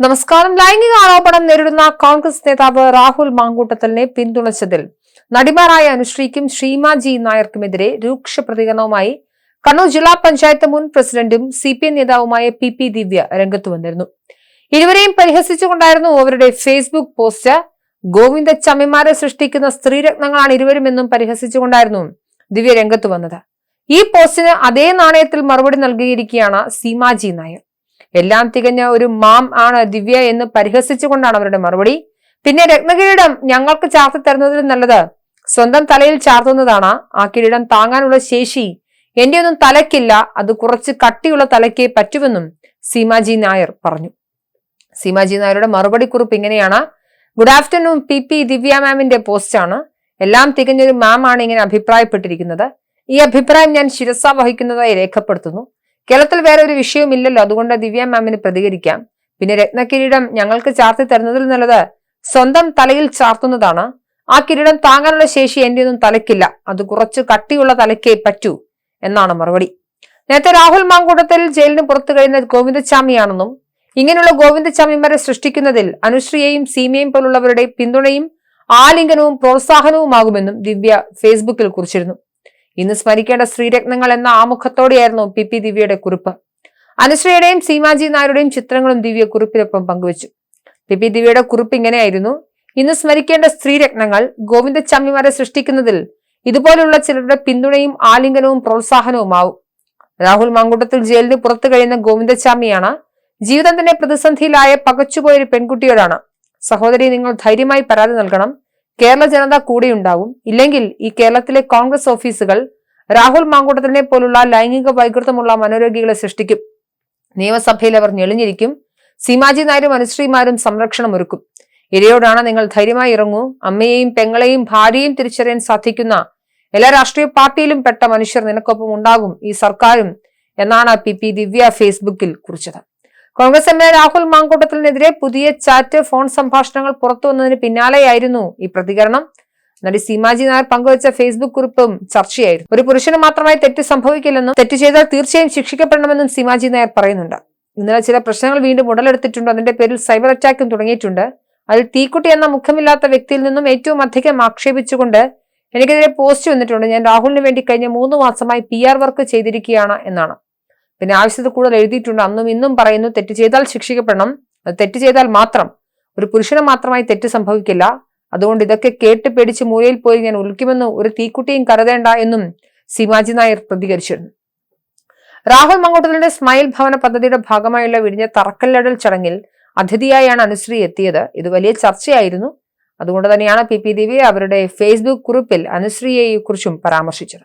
നമസ്കാരം. ലൈംഗിക ആരോപണം നേരിടുന്ന കോൺഗ്രസ് നേതാവ് രാഹുൽ മാങ്കൂട്ടത്തലിനെ പിന്തുണച്ചതിൽ നടിമാരായ അനുശ്രീക്കും ശ്രീമാജി നായർക്കുമെതിരെ രൂക്ഷ പ്രതികരണവുമായി കണ്ണൂർ ജില്ലാ പഞ്ചായത്ത് മുൻ പ്രസിഡന്റും സി പി എം നേതാവുമായ പി പി ദിവ്യ രംഗത്തു വന്നിരുന്നു. ഇരുവരെയും പരിഹസിച്ചുകൊണ്ടായിരുന്നു അവരുടെ ഫേസ്ബുക്ക് പോസ്റ്റ്. ഗോവിന്ദ ചമ്മിമാരെ സൃഷ്ടിക്കുന്ന സ്ത്രീരത്നങ്ങളാണ് ഇരുവരുമെന്നും പരിഹസിച്ചുകൊണ്ടായിരുന്നു ദിവ്യ രംഗത്ത് വന്നത്. ഈ പോസ്റ്റിന് അതേ നാണയത്തിൽ മറുപടി നൽകിയിരിക്കുകയാണ് സീമാജി നായർ. എല്ലാം തികഞ്ഞ ഒരു മാം ആണ് ദിവ്യ എന്ന് പരിഹസിച്ചുകൊണ്ടാണ് അവരുടെ മറുപടി. പിന്നെ രത്നകിരീടം ഞങ്ങൾക്ക് ചാർത്തി തരുന്നതിലും നല്ലത് സ്വന്തം തലയിൽ ചാർത്തുന്നതാണ്. ആ കിരീടം താങ്ങാനുള്ള ശേഷി എന്റെ ഒന്നും തലയ്ക്കില്ല. അത് കുറച്ച് കട്ടിയുള്ള തലയ്ക്ക് പറ്റുമെന്നും സീമാജി നായർ പറഞ്ഞു. സീമാജി നായരുടെ മറുപടി കുറിപ്പ് ഇങ്ങനെയാണ്. Good afternoon P P Divya മാമിന്റെ പോസ്റ്റാണ് എല്ലാം തികഞ്ഞൊരു മാം ആണ് ഇങ്ങനെ അഭിപ്രായപ്പെട്ടിരിക്കുന്നത്. ഈ അഭിപ്രായം ഞാൻ ശിരസ വഹിക്കുന്നതായി രേഖപ്പെടുത്തുന്നു. കേരളത്തിൽ വേറെ ഒരു വിഷയവുമില്ലല്ലോ അതുകൊണ്ട് ദിവ്യ മാമിന് പ്രതികരിക്കാം. പിന്നെ രത്നകിരീടം ഞങ്ങൾക്ക് ചാർത്തി തരുന്നതിൽ നല്ലത് സ്വന്തം തലയിൽ ചാർത്തുന്നതാണ്. ആ കിരീടം താങ്ങാനുള്ള ശേഷി എന്റെ ഒന്നും തലയ്ക്കില്ല. അത് കുറച്ച് കട്ടിയുള്ള തലയ്ക്കേ പറ്റൂ എന്നാണ് മറുപടി. നേരത്തെ രാഹുൽ മാങ്കൂട്ടത്തിൽ ജയിലിന് പുറത്തു കഴിയുന്ന ഗോവിന്ദസ്വാമിയാണെന്നും ഇങ്ങനെയുള്ള ഗോവിന്ദസ്വാമിമാരെ സൃഷ്ടിക്കുന്നതിൽ അനുശ്രീയെയും സീമയും പോലുള്ളവരുടെ പിന്തുണയും ആലിംഗനവും പ്രോത്സാഹനവുമാകുമെന്നും ദിവ്യ ഫേസ്ബുക്കിൽ കുറിച്ചിരുന്നു. ഇന്ന് സ്മരിക്കേണ്ട ശ്രീരത്നങ്ങൾ എന്ന ആമുഖത്തോടെയായിരുന്നു പി പി ദിവ്യയുടെ കുറിപ്പ്. അനുശ്രീയുടെയും സീമാജി നായരുടെയും ചിത്രങ്ങളും ദിവ്യ കുറിപ്പിനൊപ്പം പങ്കുവച്ചു. പി പി ദിവ്യയുടെ കുറിപ്പ് ഇങ്ങനെയായിരുന്നു. ഇന്ന് സ്മരിക്കേണ്ട സ്ത്രീരത്നങ്ങൾ ഗോവിന്ദ ചമ്മിമാരെ സൃഷ്ടിക്കുന്നതിൽ ഇതുപോലുള്ള ചിലരുടെ പിന്തുണയും ആലിംഗനവും പ്രോത്സാഹനവുമാവും. രാഹുൽ മങ്കുട്ടത്തിൽ ജയിലിന് പുറത്തു കഴിയുന്ന ഗോവിന്ദച്ചാമിയാണ് ജീവിതം തന്നെ പ്രതിസന്ധിയിലായ പകച്ചുപോയൊരു പെൺകുട്ടിയോടാണ്. സഹോദരി നിങ്ങൾ ധൈര്യമായി പരാതി നൽകണം. കേരള ജനത കൂടെയുണ്ടാവും. ഇല്ലെങ്കിൽ ഈ കേരളത്തിലെ കോൺഗ്രസ് ഓഫീസുകൾ രാഹുൽ മാങ്കൂട്ടത്തിനെ പോലുള്ള ലൈംഗിക വൈകൃതമുള്ള മനോരോഗികളെ സൃഷ്ടിക്കും. നിയമസഭയിൽ അവർ ഞെളിഞ്ഞിരിക്കും. സീമാജി നായരും അനുശ്രീമാരും സംരക്ഷണം ഒരുക്കും. ഇരയോടാണ് നിങ്ങൾ ധൈര്യമായി ഇറങ്ങൂ. അമ്മയെയും പെങ്ങളെയും ഭാര്യയും തിരിച്ചറിയാൻ സാധിക്കുന്ന എല്ലാ രാഷ്ട്രീയ പാർട്ടിയിലും പെട്ട മനുഷ്യർ നിനക്കൊപ്പം ഉണ്ടാകും ഈ സർക്കാരും എന്നാണ് പി പി ദിവ്യ ഫേസ്ബുക്കിൽ കുറിച്ചത്. കോൺഗ്രസ് എം എ രാഹുൽ മാങ്കൂട്ടത്തിനെതിരെ പുതിയ ചാറ്റ് ഫോൺ സംഭാഷണങ്ങൾ പുറത്തുവന്നതിന് പിന്നാലെയായിരുന്നു ഈ പ്രതികരണം. നടി സീമാജി നായർ പങ്കുവച്ച ഫേസ്ബുക്ക് കുറിപ്പും ചർച്ചയായിരുന്നു. ഒരു പുരുഷന് മാത്രമായി തെറ്റ് സംഭവിക്കില്ലെന്നും തെറ്റ് ചെയ്താൽ തീർച്ചയായും ശിക്ഷിക്കപ്പെടണമെന്നും സീമാജി നായർ പറയുന്നുണ്ട്. ഇന്നലെ ചില പ്രശ്നങ്ങൾ വീണ്ടും ഉടലെടുത്തിട്ടുണ്ട്. അതിന്റെ പേരിൽ സൈബർ അറ്റാക്കും തുടങ്ങിയിട്ടുണ്ട്. അതിൽ തീക്കുട്ടി എന്ന മുഖമില്ലാത്ത വ്യക്തിയിൽ നിന്നും ഏറ്റവും അധികം ആക്ഷേപിച്ചുകൊണ്ട് എനിക്കെതിരെ പോസ്റ്റ് വന്നിട്ടുണ്ട്. ഞാൻ രാഹുലിന് വേണ്ടി കഴിഞ്ഞ മൂന്ന് മാസമായി പി വർക്ക് ചെയ്തിരിക്കുകയാണ് എന്നാണ്. പിന്നെ ആവശ്യത്തിൽ കൂടുതൽ എഴുതിയിട്ടുണ്ട്. അന്നും ഇന്നും പറയുന്നു തെറ്റ് ചെയ്താൽ ശിക്ഷിക്കപ്പെടണം. തെറ്റ് ചെയ്താൽ മാത്രം. ഒരു പുരുഷന് മാത്രമായി തെറ്റ് സംഭവിക്കില്ല. അതുകൊണ്ട് ഇതൊക്കെ കേട്ട് പേടിച്ച് മൂലയിൽ പോയി ഞാൻ ഉൽക്കുമെന്ന് ഒരു തീക്കുട്ടിയും കരുതേണ്ട എന്നും സീമാജി നായർ പ്രതികരിച്ചിരുന്നു. രാഹുൽ മങ്കോട്ടലിന്റെ സ്മൈൽ ഭവന പദ്ധതിയുടെ ഭാഗമായുള്ള വിഴിഞ്ഞ തറക്കല്ലടൽ ചടങ്ങിൽ അതിഥിയായാണ് അനുശ്രീ എത്തിയത്. ഇത് വലിയ ചർച്ചയായിരുന്നു. അതുകൊണ്ട് തന്നെയാണ് പി പി ദേവി അവരുടെ ഫേസ്ബുക്ക് കുറിപ്പിൽ അനുശ്രീയെ കുറിച്ചും പരാമർശിച്ചത്.